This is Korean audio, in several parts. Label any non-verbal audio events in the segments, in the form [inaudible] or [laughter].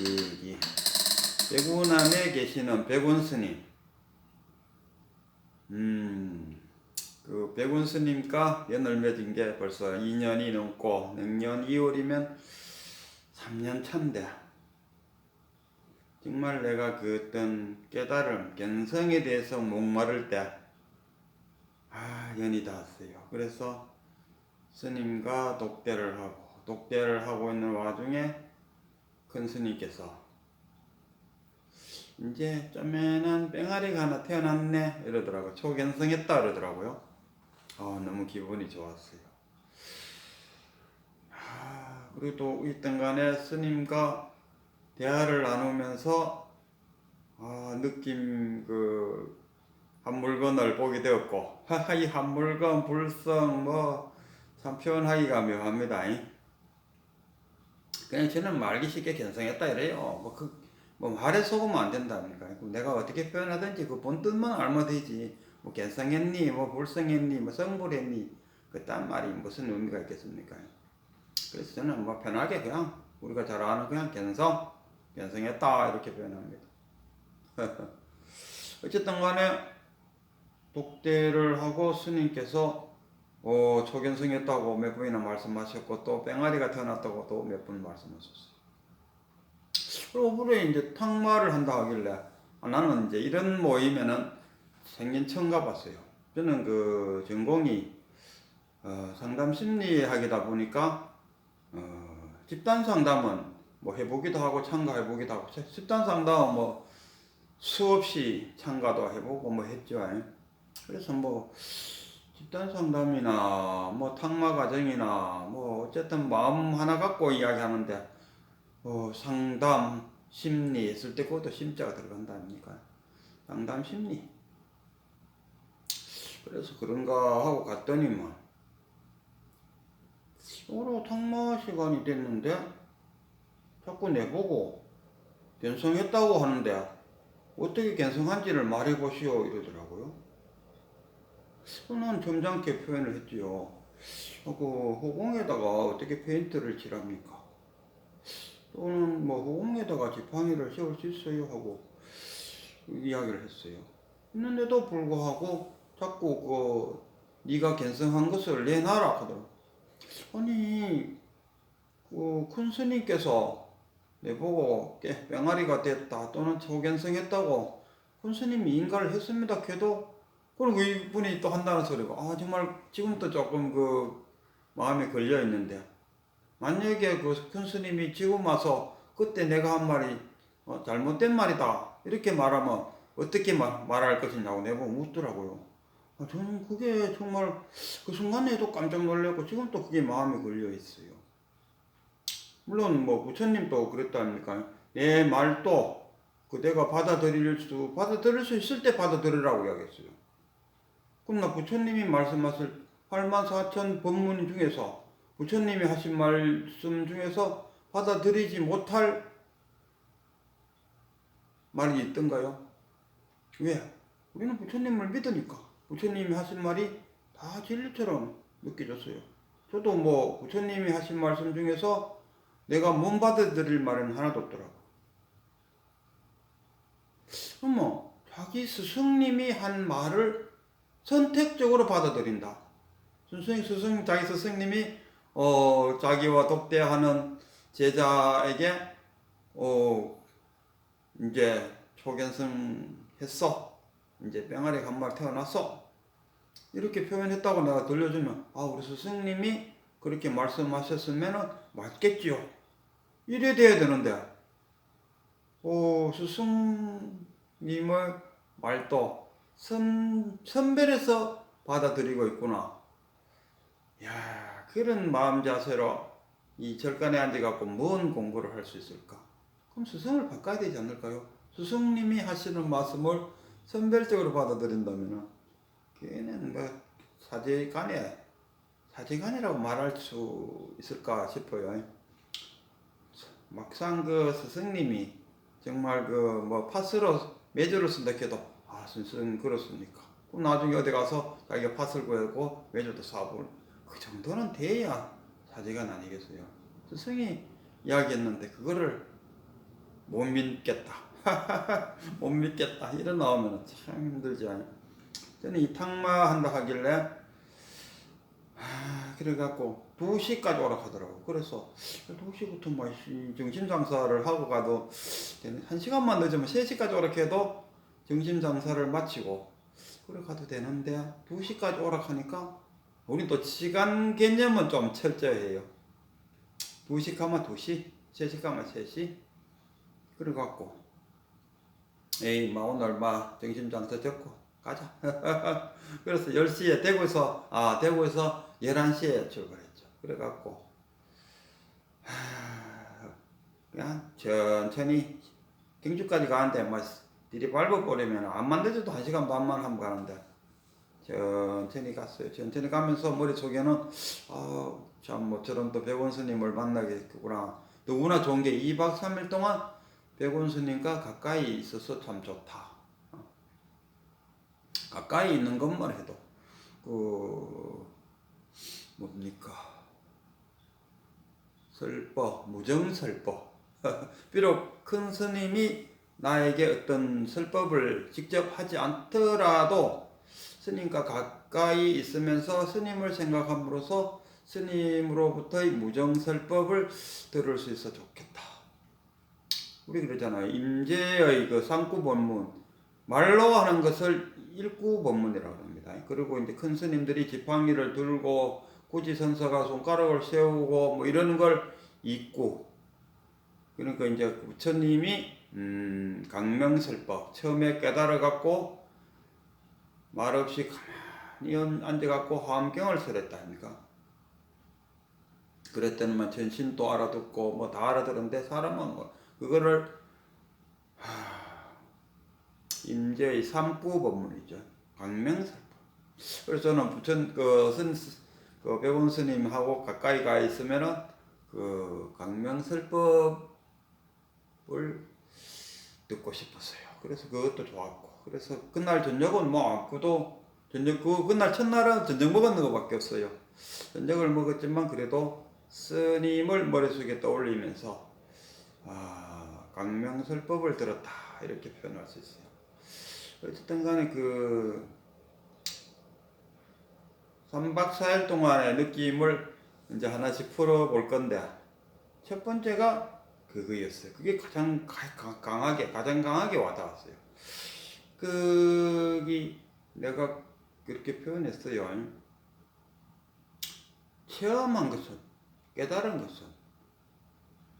여기 백운암에 계시는 백운 스님. 음, 그 백운 스님과 연을 맺은 게 벌써 2년이 넘고 내년 2월이면 3년 차인데 정말 내가 그 어떤 깨달음, 견성에 대해서 목마를 때 아, 연이 닿았어요. 그래서 스님과 독대를 하고 독대를 하고 있는 와중에 큰 스님께서 이제 좀에는 뺑아리가 하나 태어났네 이러더라고 초견성했다 그러더라고요. 아 너무 기분이 좋았어요. 아, 그리고 또 있던 간에 스님과 대화를 나누면서 아, 느낌 그 한 물건을 보게 되었고 하하 [laughs] 이 한 물건 불성 뭐 참 표현하기가 묘합니다. 잉? 그냥 저는 말기 쉽게 견성했다 이래요. 뭐 그 뭐 말에 속으면 안 된다니까. 내가 어떻게 표현하든지 그 본 뜻만 알면 되지. 뭐 견성했니, 뭐 불성했니, 뭐 성불했니, 그딴 말이 무슨 의미가 있겠습니까? 그래서 저는 뭐 편하게 그냥 우리가 잘 아는 그냥 견성, 견성했다 이렇게 표현합니다. [laughs] 어쨌든 간에 독대를 하고 스님께서 어, 초견성했다고 몇 번이나 말씀하셨고 또 뺑아리가 태어났다고 또몇번 말씀하셨어요. 그리고 후에 이제 탕마를 한다 하길래 아, 나는 이제 이런 모임에는 생긴 처음 가봤어요. 저는 그 전공이 어, 상담 심리 하기다 보니까 어, 집단 상담은 뭐 해보기도 하고 참가해보기도 하고 집단 상담은 뭐 수없이 참가도 해보고 뭐 했죠. 그래서 뭐 집단 상담이나 뭐 탕마 과정이나 뭐 어쨌든 마음 하나 갖고 이야기하는데 어, 상담 심리 했을 때 그것도 심자가 들어간다 아닙니까? 상담 심리. 그래서 그런가 하고 갔더니만 오로 탕마 시간이 됐는데 자꾸 내보고 견성했다고 하는데 어떻게 견성한지를 말해보시오 이러더라고요. 저는 점잖게 표현을 했지요. 그 호공에다가 어떻게 페인트를 칠합니까? 또는 뭐 호공에다가 지팡이를 세울 수 있어요 하고 이야기를 했어요. 했는데도 불구하고 자꾸 그 네가 견성한 것을 내놔라 하더라고. 아니 그 큰 스님께서 내보고 깨 병아리가 됐다 또는 초견성했다고 큰 스님이 인가를 했습니다. 걔도 그리고 이분이 또 한다는 소리가 아 정말 지금도 조금 그 마음에 걸려 있는데 만약에 그 큰 스님이 지금 와서 그때 내가 한 말이 어, 잘못된 말이다 이렇게 말하면 어떻게 말, 말할 것이냐고 내보고 묻더라고요. 아, 저는 그게 정말 그 순간에도 깜짝 놀랐고 지금도 그게 마음에 걸려 있어요. 물론 뭐 부처님도 그랬다니까 내 말도 그 내가 받아들일 수 받아들일 수 있을 때 받아들으라고 이야기했어요. 그러나 부처님이 말씀하실 8만 4천 법문 중에서 부처님이 하신 말씀 중에서 받아들이지 못할 말이 있던가요? 왜? 우리는 부처님을 믿으니까 부처님이 하신 말이 다 진리처럼 느껴졌어요. 저도 뭐 부처님이 하신 말씀 중에서 내가 못 받아들일 말은 하나도 없더라고. 어머, 자기 스승님이 한 말을 선택적으로 받아들인다. 스승, 스승, 자기 스승님이 어, 자기와 독대하는 제자에게 어, 이제 초견성 했어. 이제 뺑아리 한말 태어났어. 이렇게 표현했다고 내가 들려주면 아 우리 스승님이 그렇게 말씀하셨으면 맞겠지요. 이래 돼야 되는데 오 스승님의 말도 선, 선별해서 받아들이고 있구나. 야 그런 마음 자세로 이 절간에 앉아갖고 뭔 공부를 할 수 있을까? 그럼 스승을 바꿔야 되지 않을까요? 스승님이 하시는 말씀을 선별적으로 받아들인다면 걔는 뭐 사제간에 사제간이라고 말할 수 있을까 싶어요. 막상 그 스승님이 정말 그 뭐 파스로 매주를 쓴다 해도 아 스승 그렇습니까? 그럼 나중에 어디 가서 자기가 팥을 구하고 매주도 사볼 그 정도는 돼야 사제간 아니겠어요. 스승이 이야기했는데 그거를 못 믿겠다. [laughs] 못 믿겠다. 이런 나오면 참 힘들지 않아요. 저는 이 탕마 한다 하길래 아, 그래갖고 2시까지 오라 하더라고. 그래서 2시부터 뭐 씨, 정신 장사를 하고 가도 한 시간만 늦으면 3시까지 오라 해도 정신 장사를 마치고 그래 가도 되는데 2시까지 오라 하니까 우리 또 시간 개념은 좀 철저해요. 2시 가면 2시, 3시 가면 3시. 그래갖고 에이 마 오늘 마 정신 장사 적고 가자. [laughs] 그래서 10시에 대구에서 아 대구에서 11시에 출발했죠. 그래갖고 하, 그냥 천천히 경주까지 가는데 뭐 들이 밟아버리면 안만 늦어도 1시간 반만 하면 가는데 천천히 갔어요. 천천히 가면서 머릿속에는 아참 모처럼 또 백원 스님을 만나겠구나. 누구나 좋은 게 2박 3일 동안 백원 스님과 가까이 있어서 참 좋다. 어. 가까이 있는 것만 해도 그 뭡니까 설법 무정설법 [laughs] 비록 큰 스님이 나에게 어떤 설법을 직접 하지 않더라도 스님과 가까이 있으면서 스님을 생각함으로써 스님으로부터의 무정설법을 들을 수 있어 좋겠다. 우리 그러잖아요. 임재의 그 상구 본문 말로 하는 것을 일구 본문이라고 합니다. 그리고 이제 큰 스님들이 지팡이를 들고 고지선서가 손가락을 세우고 뭐 이러는 걸 읽고 그러니까 이제 부처님이 음, 강명설법 처음에 깨달아 갖고 말없이 가만히 앉아 갖고 화엄경을 설했다 아닙니까? 그랬더니만 전신도 알아듣고 뭐 다 알아들었는데 사람은 뭐 그거를 하, 임재의 삼구 법문이죠. 강명설법. 그래서 저는 부천 그선 그 백원 스님하고 가까이 가 있으면은 그 강명설법을 듣고 싶었어요. 그래서 그것도 좋았고 그래서 그날 저녁은 뭐 아무도 저녁 그 그날 첫날은 저녁 먹었는 것밖에 없어요. 저녁을 먹었지만 그래도 스님을 머릿속에 떠올리면서 아 강명설법을 들었다 이렇게 표현할 수 있어요. 어쨌든 간에 그 3박 4일 동안의 느낌을 이제 하나씩 풀어볼 건데 첫 번째가 그거였어요. 그게 가장 가- 강하게 가장 강하게 와닿았어요. 그기 내가 그렇게 표현했어요. 체험한 것은 깨달은 것은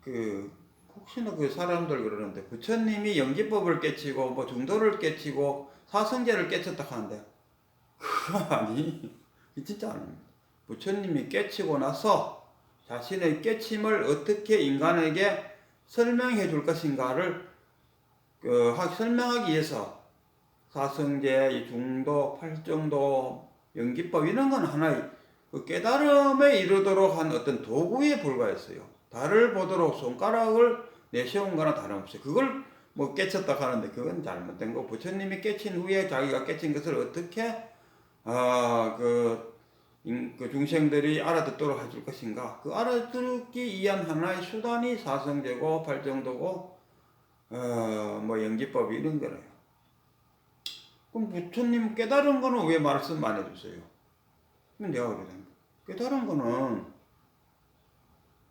그 혹시나 그 사람들 그러는데 부처님이 연기법을 깨치고 뭐 중도를 깨치고 사성제를 깨쳤다 하는데 그거 아니 진짜 아닙니다. 부처님이 깨치고 나서 자신의 깨침을 어떻게 인간에게 설명해 줄 것인가를 그, 하- 설명하기 위해서 사성제, 이 중도, 팔정도, 연기법 이런 건 하나의 그 깨달음에 이르도록 한 어떤 도구에 불과했어요. 달을 보도록 손가락을 내세운 거나 다름없어요. 그걸 뭐 깨쳤다 하는데 그건 잘못된 거. 부처님이 깨친 후에 자기가 깨친 것을 어떻게 아그 그 중생들이 알아듣도록 해줄 것인가? 그 알아듣기 위한 하나의 수단이 사성제고 팔정도고 어 뭐 연기법 이런 거래요. 그럼 부처님 깨달은 거는 왜 말씀 안 해주세요? 그럼 내가 그러는 깨달은 거는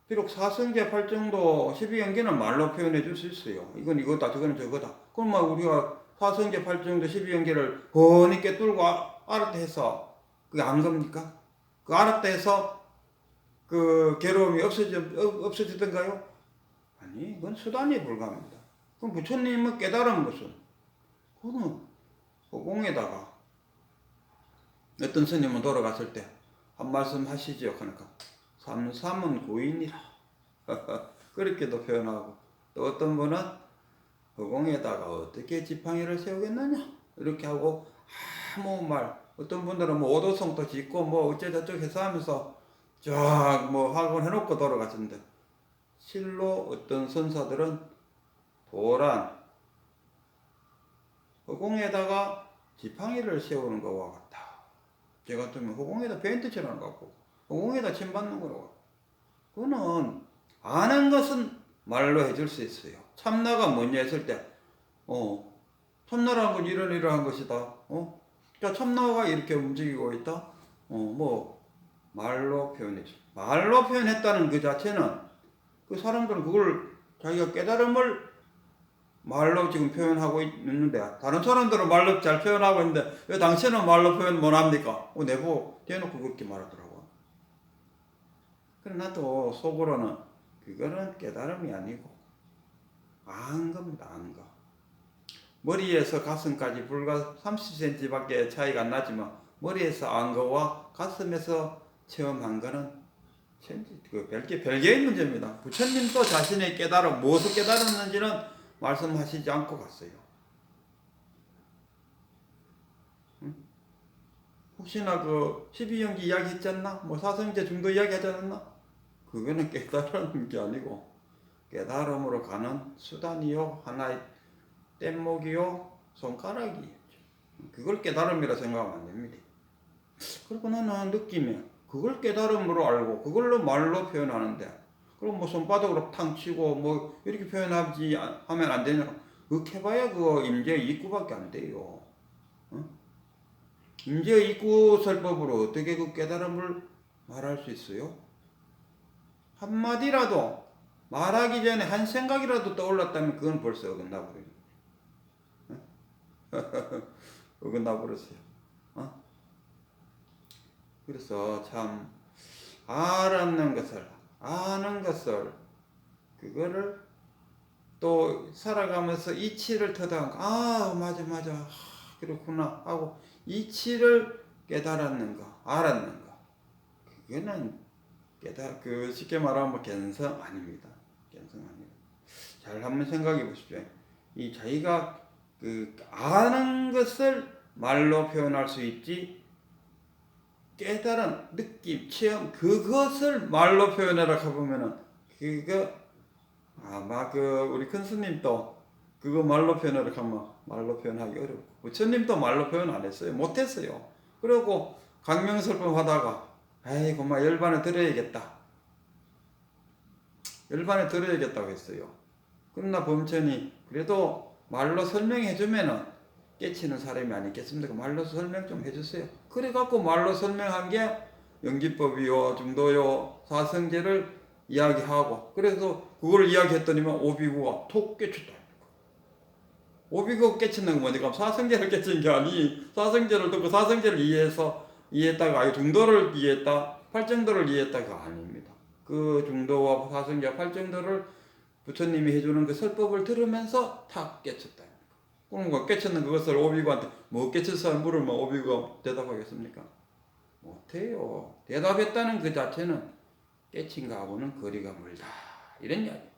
비록 사성제 팔정도 12연계는 말로 표현해 줄 수 있어요. 이건 이거다, 저거는 저거다. 그럼 막 우리가 사성제 팔정도 12연계를 훤히 깨뚫고 아- 알았다 해서 그게 안 겁니까? 그 해서 그 괴로움이 없어져, 없- 없어지던가요? 아니, 이건 수단에 불과합니다. 그럼 부처님은 깨달은 것은 그거는 허공에다가 어떤 스님은 돌아갔을 때 한 말씀 하시죠. 그러니까 삼삼은 고인이라 [laughs] 그렇게도 표현하고 또 어떤 분은 허공에다가 어떻게 지팡이를 세우겠느냐 이렇게 하고 아무 말 어떤 분들은 뭐 오도성도 짓고 뭐 어쩌저쩌 해서 하면서 쫙뭐 하고 해놓고 돌아갔는데 실로 어떤 선사들은 도란 허공에다가 지팡이를 세우는 것과 같다. 제 같으면 허공에다 페인트 칠하는 것 같고 허공에다 침 받는 거라고. 그거는 아는 것은 말로 해줄 수 있어요. 참나가 뭐냐 했을 때, 어, 참나라는 건 이런 이러한 것이다. 어, 자 참나가 이렇게 움직이고 있다. 어, 뭐 말로 표현해줘. 말로 표현했다는 그 자체는 그 사람들은 그걸 자기가 깨달음을 말로 지금 표현하고 있는데 다른 사람들은 말로 잘 표현하고 있는데 왜 당신은 말로 표현 못 합니까? 어, 내보 대놓고 그렇게 말하더라고. 그래 나도 속으로는 그거는 깨달음이 아니고 안 겁니다 안 거. 머리에서 가슴까지 불과 30cm밖에 차이가 안 나지만 머리에서 안 거와 가슴에서 체험한 거는 그 별개 별개의 문제입니다. 부처님도 자신의 깨달음 무엇을 깨달았는지는 말씀하시지 않고 갔어요. 응? 혹시나 그 12연기 이야기 했지 않나? 뭐 사성제 중도 이야기 하지 않았나? 그거는 [laughs] 깨달은 게 아니고 깨달음으로 가는 수단이요 하나의 뗏목이요 손가락이에요. 그걸 깨달음이라 생각하면 안 됩니다. 그리고 나는 느낌이 그걸 깨달음으로 알고 그걸로 말로 표현하는데 그럼 뭐 손바닥으로 탕 치고 뭐 이렇게 표현하지 안- 하면 안 되냐? 그렇게 해봐야 그거 임재 입구밖에 안 돼요. 어? 임재 입구 설법으로 어떻게 그 깨달음을 말할 수 있어요? 한마디라도 말하기 전에 한 생각이라도 떠올랐다면 그건 벌써 어긋나 버려요. [laughs] 어긋나 버렸어요. 어? 그래서 참 알았는 것을 아는 것을 그거를 또 살아가면서 이치를 터득하고 아 맞아 맞아. 아, 그렇구나 하고 이치를 깨달았는가 알았는가 그거는 깨달 그 쉽게 말하면 뭐 견성 아닙니다. 견성 아니에요. 잘 한번 생각해 보십시오. 이 자기가 그 아는 것을 말로 표현할 수 있지 깨달은 느낌, 체험 그것을 말로 표현하라 해보면은 그거 아마 그 우리 큰 스님도 그거 말로 표현하라 하면 말로 표현하기 어렵고 부처님도 말로 표현 안 했어요. 못했어요. 그리고 강명설법 하다가 에이 그만 열반에 들어야겠다. 열반에 들어야겠다고 했어요. 그러나 범천이 그래도 말로 설명해 주면은 깨치는 사람이 아니겠습니까? 말로 설명 좀 해주세요. 그래갖고 말로 설명한 게 연기법이요, 중도요, 사성제를 이야기하고 그래서 그걸 이야기했더니만 오비구가 톡 깨쳤다. 오비구 깨치는 건 뭐니까 사성제를 깨친 게 아니 사성제를 듣고 사성제를 이해해서 이해했다가 아니 중도를 이해했다, 팔정도를 이해했다가 아닙니다. 그 중도와 사성제, 팔정도를 부처님이 해주는 그 설법을 들으면서 탁 깨쳤다. 뭐 깨쳤는 그것을 오비구한테 뭐 깨쳤어 물으면 오비구가 대답하겠습니까? 못해요. 대답했다는 그 자체는 깨친 거하고는 거리가 멀다. 이런 이야기.